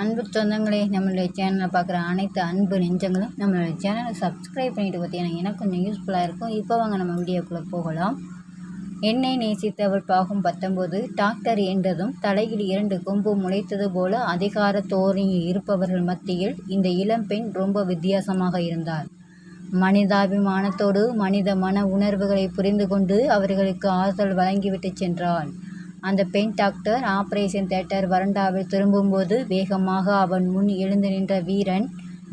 அன்பு சொந்தங்களே நம்மளுடைய சேனலை பார்க்குற அனைத்து அன்பு நெஞ்சங்களும் நம்மளுடைய சேனலை சப்ஸ்கிரைப் பண்ணிட்டு பார்த்தீங்கன்னா எனக்கு கொஞ்சம் யூஸ்ஃபுல்லாக இருக்கும். இப்போ வாங்க நம்ம வீடியோக்குள்ளே போகலாம். என்னை நேசித்தவள் பாகம் பத்தொம்போது டாக்டர் என்றதும் தலையில் இரண்டு கொம்பு முளைத்தது போல அதிகார தோரணி இருப்பவர்கள் மத்தியில் இந்த இளம்பெண் ரொம்ப வித்தியாசமாக இருந்தார். மனிதாபிமானத்தோடு மனித மன உணர்வுகளை புரிந்து கொண்டு அவர்களுக்கு ஆறுதல் வழங்கிவிட்டு சென்றாள். அந்த பெண் டாக்டர் ஆபரேஷன் தேட்டர் வரண்டாவில் திரும்பும்போது வேகமாக அவன் முன் எழுந்து நின்ற வீரன்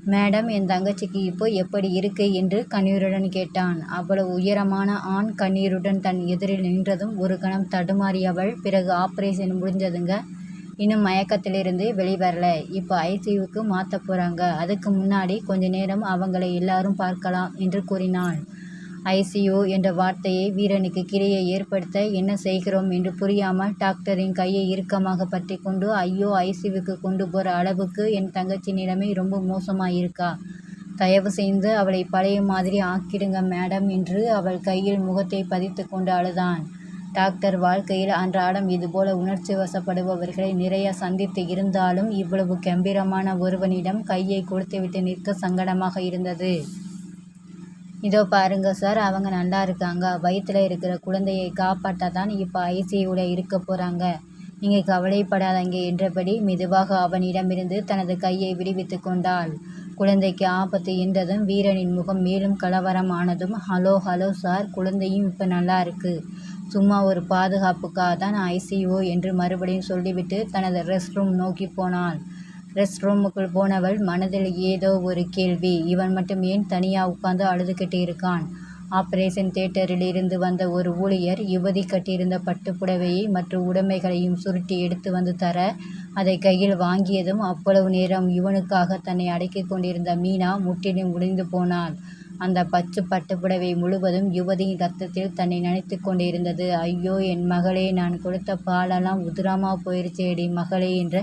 மேடம் என் தங்கச்சிக்கு இப்போ எப்படி இருக்கு? என்று கண்ணீருடன் கேட்டான். அவ்வளவு உயரமான ஆண் கண்ணீருடன் தன் எதிரில் நின்றதும் ஒரு கணம் தடுமாறியவள் பிறகு ஆப்ரேஷன் முடிஞ்சதுங்க. இன்னும் மயக்கத்திலிருந்து வெளிவரல. இப்போ ஐசியூவுக்கு மாற்ற போகிறாங்க அதுக்கு முன்னாடி கொஞ்ச நேரம் அவங்களை எல்லாரும் பார்க்கலாம் என்று கூறினாள். ஐசியூ என்ற வார்த்தையை வீரனுக்கு கிரையை ஏற்படுத்த என்ன செய்கிறோம் என்று புரியாமல் டாக்டரின் கையை இறுக்கமாக பற்றி கொண்டு ஐயோ ஐசியூவுக்கு கொண்டு போகிற அளவுக்கு என் தங்கச்சி நிலைமை ரொம்ப மோசமாக இருக்கா தயவு செய்து அவளை பழைய மாதிரி ஆக்கிடுங்க மேடம் என்று அவள் கையில் முகத்தை பதித்து கொண்டு அழுதான். டாக்டர் வாழ்க்கையில் அன்றாடம் இதுபோல உணர்ச்சி வசப்படுபவர்களை நிறைய சந்தித்து இருந்தாலும் இவ்வளவு கம்பீரமான ஒருவனிடம் கையை கொடுத்துவிட்டு நிற்க சங்கடமாக இருந்தது. இதோ பாருங்க சார் அவங்க நல்லா இருக்காங்க. வயிற்றில் இருக்கிற குழந்தையை காப்பாற்ற தான் இப்போ ஐசியூவில் இருக்க போகிறாங்க நீங்கள் கவலைப்படாதங்க என்றபடி மெதுவாக அவனிடமிருந்து தனது கையை விடுவித்து கொண்டாள். குழந்தைக்கு ஆபத்து என்றதும் வீரனின் முகம் மேலும் கலவரமானதும் ஹலோ ஹலோ சார் குழந்தையும் இப்போ நல்லா இருக்கு. சும்மா ஒரு பாதுகாப்புக்காக தான் ஐசியூ என்று மறுபடியும் சொல்லிவிட்டு தனது ரெஸ்ட் ரூம் நோக்கி போனாள். ரெஸ்ட் ரூமுக்குள் போனவள் மனதில் ஏதோ ஒரு கேள்வி. இவன் மட்டும் ஏன் தனியாக உட்காந்து அழுதுகிட்டு இருக்கான்? ஆபரேஷன் தியேட்டரில் இருந்து வந்த ஒரு ஊழியர் யுவதி கட்டியிருந்த பட்டுப்புடவையை மற்ற உடைமைகளையும் சுருட்டி எடுத்து வந்து தர அதை கையில் வாங்கியதும் அவ்வளவு நேரம் இவனுக்காக தன்னை அடக்கிக் கொண்டிருந்த மீனா முற்றிலும் உடைந்து போனாள். அந்த பச்சு பட்டுப்புடவை முழுவதும் யுவதியின் ரத்தத்தில் தன்னை நினைத்து கொண்டிருந்தது. ஐயோ என் மகளே நான் கொடுத்த பாலெல்லாம் உதிராமா போயிருச்சேடி மகளே என்ற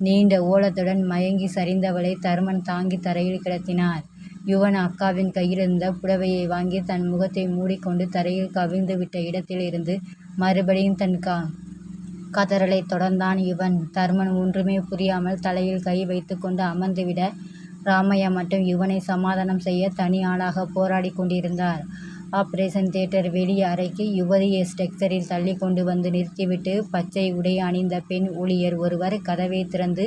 நீண்ட ஓலத்துடன் மயங்கி சரிந்தவளை தருமன் தாங்கி தரையில் கிடத்தினார். யுவன் அக்காவின் கையிலிருந்த புடவையை வாங்கி தன் முகத்தை மூடிக்கொண்டு தரையில் கவிழ்ந்து விட்ட இடத்தில் இருந்து மறுபடியும் தன் கா கதறலை தொடர்ந்தான் யுவன். தர்மன் ஒன்றுமே புரியாமல் தலையில் கை வைத்துக்கொண்டு அமர்ந்துவிட ராமையா மட்டும் யுவனை சமாதானம் செய்ய தனி ஆளாக போராடி கொண்டிருந்தார். ஆபரேஷன் தியேட்டர் வெளியே அறைக்கு யுவதியை ஸ்ட்ரெக்சரில் தள்ளி கொண்டு வந்து நிறுத்திவிட்டு பச்சை உடை அணிந்த பெண் ஊழியர் ஒருவர் கதவை திறந்து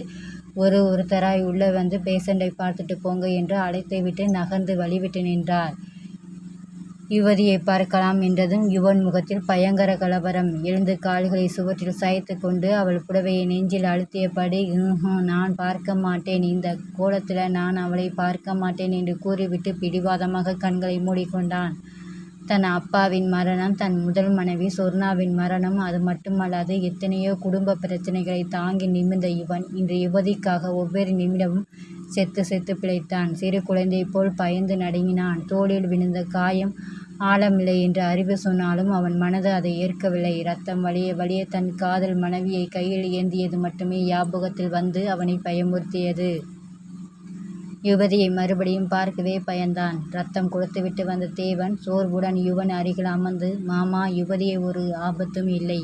ஒரு ஒருத்தராய் உள்ளே வந்து பேஷண்டை பார்த்துட்டு போங்க என்று அழைத்துவிட்டு நகர்ந்து வழிவிட்டு நின்றார். யுவதியை பார்க்கலாம் என்றதும் யுவன் முகத்தில் பயங்கர கலவரம். எழுந்து கால்களை சுவற்றில் சாய்த்து கொண்டு அவள் புடவையை நெஞ்சில் அழுத்தியபடி நான் பார்க்க மாட்டேன். இந்த கோலத்தில் நான் அவளை பார்க்க மாட்டேன் என்று கூறிவிட்டு பிடிவாதமாக கண்களை மூடிக்கொண்டான். தன் அப்பாவின் மரணம் தன் முதல் மனைவி சொர்ணாவின் மரணம் அது மட்டுமல்லாது எத்தனையோ குடும்ப பிரச்சனைகளை தாங்கி நிமிர்ந்த இவன் இன்று யுவதிக்காக ஒவ்வொரு நிமிடமும் செத்து செத்து பிழைத்தான். சிறு குழந்தை போல் பயந்து நடுங்கினான். தோளில் விழுந்த காயம் ஆழமில்லை என்று அறிவு சொன்னாலும் அவன் மனது அதை ஏற்கவில்லை. ரத்தம் வழிய வழிய தன் காதல் மனைவியை கையில் ஏந்தியது மட்டுமே ஞாபகத்தில் வந்து அவனை பயமுறுத்தியது. யுவதியை மறுபடியும் பார்க்கவே பயந்தான். ரத்தம் கொடுத்துவிட்டு வந்த தேவன் சோர்வுடன் யுவன் அருகில் அமர்ந்து மாமா யுவதியை ஒரு ஆபத்தும் இல்லை.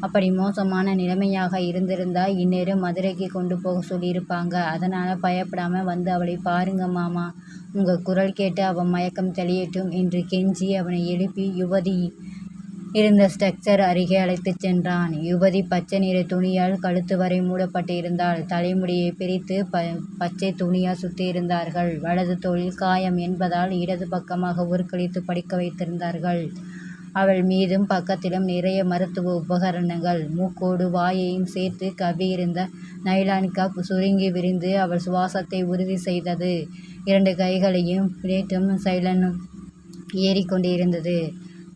அப்படி மோசமான நிலைமையாக இருந்திருந்தா இந்நேரம் மதுரைக்கு கொண்டு போக சொல்லியிருப்பாங்க. அதனால் பயப்படாமல் வந்து அவளை பாருங்க மாமா. உங்கள் குரல் கேட்டு அவன் மயக்கம் தெளியட்டும் என்று கெஞ்சி அவனை எழுப்பி யுவதி இருந்த ஸ்ட்ரக்சர் அருகே அழைத்துச் சென்றான். யுவதி பச்சை நிற துணியால் கழுத்து வரை மூடப்பட்டிருந்தாள். தலைமுடியை பிரித்து பச்சை துணியால் சுத்தியிருந்தார்கள். வலது தோளில் காயம் என்பதால் இடது பக்கமாக உருக்களித்து படிக்க வைத்திருந்தார்கள். அவள் மீதும் பக்கத்திலும் நிறைய மருத்துவ உபகரணங்கள். மூக்கோடு வாயையும் சேர்த்து கவ்வியிருந்த நைலான் கப் சுருங்கி விரிந்து அவள் சுவாசத்தை உறுதி செய்தது. இரண்டு கைகளையும் பிளேட்டும் சைலனும் ஏறிக்கொண்டிருந்தது.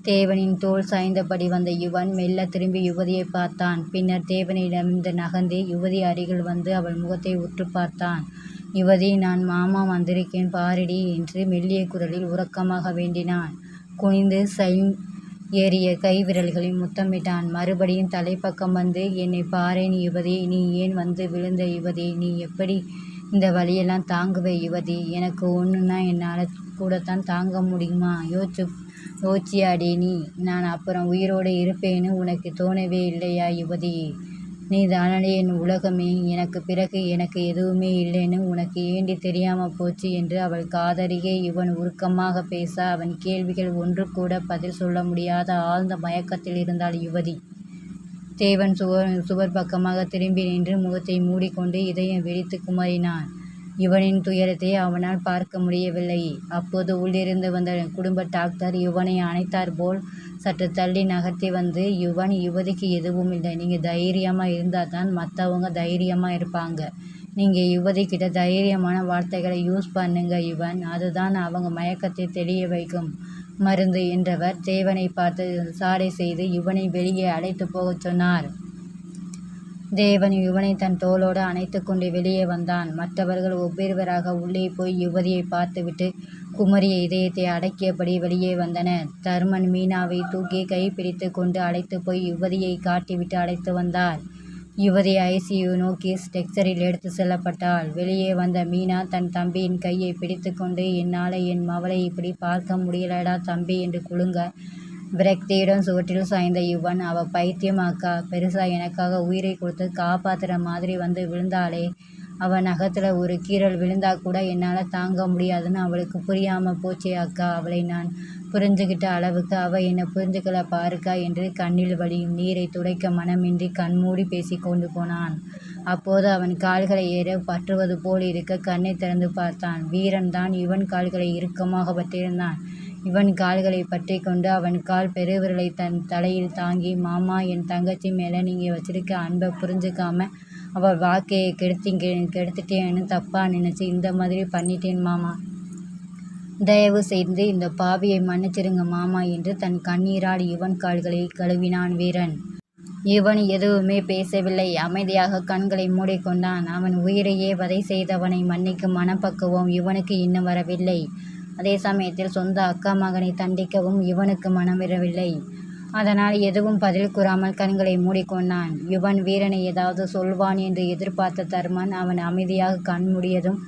தேவனின் தோள் சாய்ந்தபடி வந்த யுவன் மெல்ல திரும்பி யுவதியை பார்த்தான். பின்னர் தேவனிடமிருந்து நகர்ந்து யுவதி அருகில் வந்து அவள் முகத்தை உற்று பார்த்தான். யுவதி நான் மாமா வந்திருக்கேன் பாரிடி என்று மெல்லிய குரலில் உறக்கமாக வேண்டினான். குனிந்து சைன் ஏறிய கை விரல்களை முத்தமிட்டான். மறுபடியும் தலைப்பக்கம் வந்து என்னை பாரேன் யுவதி நீ ஏன் வந்து விழுந்த யுவதி நீ எப்படி இந்த வழியெல்லாம் தாங்குவே யுவதி எனக்கு ஒன்றுனா என்னால் கூடத்தான் தாங்க முடியுமா யோசிச்சு யோசிச்சியாடி நீ நான் அப்புறம் உயிரோடு இருப்பேன்னு உனக்கு தோணவே இல்லையா யுவதி? நீ தானே என் உலகமே எனக்கு பிறகு எனக்கு எதுவுமே இல்லைன்னு உனக்கு ஏண்டி தெரியாமல் போச்சு என்று அவள் காதறியே இவன் உருக்கமாக பேச அவன் கேள்விகள் ஒன்று கூட பதில் சொல்ல முடியாத ஆழ்ந்த மயக்கத்தில் இருந்தாள் யுவதி. தேவன் சுவர் சுவர் பக்கமாக திரும்பி நின்று முகத்தை மூடிக்கொண்டு இதயம் வெடித்து குமரினான். இவனின் துயரத்தை அவனால் பார்க்க முடியவில்லை. அப்போது உள்ளிருந்து வந்த குடும்ப டாக்டர் யுவனை அணைத்தார் போல் சற்று தள்ளி நகர்த்தி வந்து யுவன் யுவதிக்கு எதுவும் இல்லை. நீங்கள் தைரியமாக இருந்தால் தான் மற்றவங்க தைரியமாக இருப்பாங்க. நீங்கள் யுவதிக்கிட்ட தைரியமான வார்த்தைகளை யூஸ் பண்ணுங்க யுவன் அதுதான் அவங்க மயக்கத்தை தெளிய வைக்கும். மருந்து என்றவர் தேவனை பார்த்து சாடை செய்து யுவனை வெளியே அழைத்து போகச் சொன்னார். தேவன் யுவனை தன் தோளோடு அணைத்து கொண்டு வெளியே வந்தான். மற்றவர்கள் ஒவ்வொருவராக உள்ளே போய் யுவதியை பார்த்துவிட்டு குமரிய இதயத்தை அடக்கியபடி வெளியே வந்தனர் தர்மன் மீனாவை தூக்கி கைப்பிடித்து கொண்டு அழைத்து போய் யுவதியை காட்டிவிட்டு அழைத்து வந்தார். யுவதி ஐசியு நோக்கி ஸ்டெக்சரில் எடுத்து செல்லப்பட்டாள். வெளியே வந்த மீனா தன் தம்பியின் கையை பிடித்து கொண்டு என்னால் என் மவளை இப்படி பார்க்க முடியலடா தம்பி என்று குலுங்க விரக்தியுடன் சுவற்றில் சாய்ந்த இவன் அவ பைத்தியம் அக்கா பெருசா எனக்காக உயிரை கொடுத்து காப்பாத்துற மாதிரி வந்து விழுந்தாளே. அவன் நகத்தில் ஒரு கீறல் விழுந்தா கூட என்னால் தாங்க முடியாதுன்னு அவளுக்கு புரியாமல் போச்சே அக்கா. அவளை நான் புரிஞ்சுக்கிட்ட அளவுக்கு அவள் என்னை புரிஞ்சுக்கல பாருக்கா என்று கண்ணில் வழியும் நீரை துடைக்க மனமின்றி கண்மூடி பேசி கொண்டு போனான். அப்போது அவன் கால்களை ஏற பற்றுவது போல் இருக்க கண்ணை திறந்து பார்த்தான். வீரன் தான் இவன் கால்களை இறுக்கமாக பற்றியிருந்தான் இவன் கால்களை பற்றி கொண்டு அவன் கால் பெருவிரலை தன் தலையில் தாங்கி மாமா என் தங்கச்சி மேலே நீங்கள் வச்சிருக்க அன்பை புரிஞ்சுக்காம அவள் வாக்கையை கெடுத்தீங்க கெடுத்துட்டேன்னு தப்பாக நினச்சி இந்த மாதிரி பண்ணிட்டேன் மாமா. தயவு செய்து இந்த பாவியை மன்னிச்சிருங்க மாமா என்று தன் கண்ணீரால் இவன் கால்களை கழுவினான் வீரன். இவன் எதுவுமே பேசவில்லை. அமைதியாக கண்களை மூடிக்கொண்டான். அவன் உயிரையே வதை செய்தவனை மன்னிக்கும் மனப்பக்குவம் இவனுக்கு இன்னும் வரவில்லை. அதே சமயத்தில் சொந்த அக்கா மகனை தண்டிக்கவும் இவனுக்கு மனம் வரவில்லை. அதனால் எதுவும் பதில் கூறாமல் கண்களை மூடிக்கொண்டான். யுவன் வீரனை ஏதாவது சொல்வான் என்று எதிர்பார்த்த தர்மன் அவன் அமைதியாக கண் மூடியதும்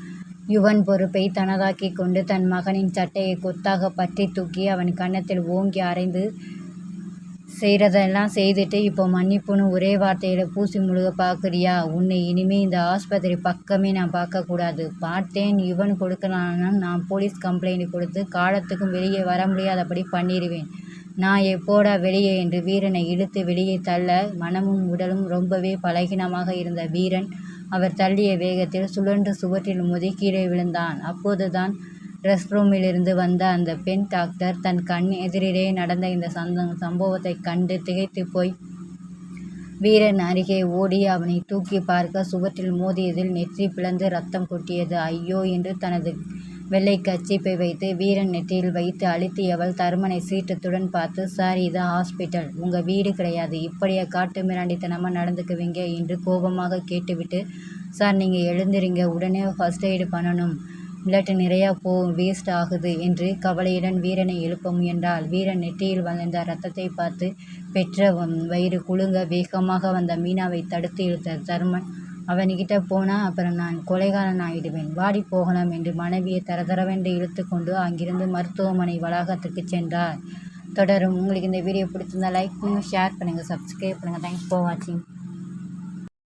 யுவன் பொறுப்பை தனதாக்கிக் கொண்டு தன் மகனின் சட்டையை கொத்தாக பற்றி தூக்கி அவன் கன்னத்தில் ஓங்கி அரைந்து செய்கிறதெல்லாம் செய்துட்டு இப்போ மன்னிப்புன்னு ஒரே வார்த்தையில் பூசி முழுக பார்க்குறியா? உன்னை இனிமேல் இந்த ஆஸ்பத்திரி பக்கமே நான் பார்க்கக்கூடாது. பார்த்தேன் இவன் கொடுக்கலான்னா நான் போலீஸ் கம்ப்ளைண்ட் கொடுத்து காலத்துக்கும் வெளியே வர முடியாதபடி பண்ணிடுவேன் நான் எப்போடா வெளியே? என்று வீரனை இழுத்து வெளியே தள்ள மனமும் உடலும் ரொம்பவே பலகீனமாக இருந்த வீரன் அவர் தள்ளிய வேகத்தில் சுழன்று சுவற்றில் மோதி கீழே விழுந்தான். அப்போதுதான் ரெஸ்ட் ரூமிலிருந்து வந்த அந்த பெண் டாக்டர் தன் கண் எதிரிலே நடந்த இந்த சந்த சம்பவத்தைக் கண்டு திகைத்து போய். வீரன் அருகே ஓடி அவனை தூக்கி பார்க்க சுவற்றில் மோதியதில் நெற்றி பிளந்து ரத்தம் கொட்டியது. ஐயோ என்று தனது வெள்ளை கச்சிப்பை வைத்து வீரன் நெற்றியில் வைத்து அழுத்தியவள் தருமனை சீற்றத்துடன் பார்த்து சார் இது ஹாஸ்பிட்டல். உங்கள் வீடு கிடையாது. இப்படியே காட்டு மிராண்டித்தனமாக நடந்துக்குவீங்க? என்று கோபமாக கேட்டுவிட்டு சார் நீங்கள் எழுந்துறீங்க உடனே ஃபஸ்ட் எய்டு பண்ணணும். பிளட் நிறையா போ வேஸ்ட் ஆகுது என்று கவலையுடன் வீரனை எழுப்ப முயன்றாள். வீரன் நெற்றியில் வளைந்த ரத்தத்தை பார்த்து பெற்ற வயிறு குலுங்க வேகமாக வந்த மீனாவை தடுத்து இழுத்த தர்மன் அவன்கிட்ட போனால் அப்புறம் நான் கொலைகாரன் ஆயிடுவேன். வாடி போகலாம் என்று மனைவியை தரதரவென்று இழுத்து கொண்டு அங்கிருந்து மருத்துவமனை வளாகத்துக்கு சென்றார். தொடரும். உங்களுக்கு இந்த வீடியோ பிடிச்சிருந்தா லைக் பண்ணுங்கள் ஷேர் பண்ணுங்கள் சப்ஸ்கிரைப் பண்ணுங்கள் தேங்க்ஸ் ஃபார் வாட்சிங்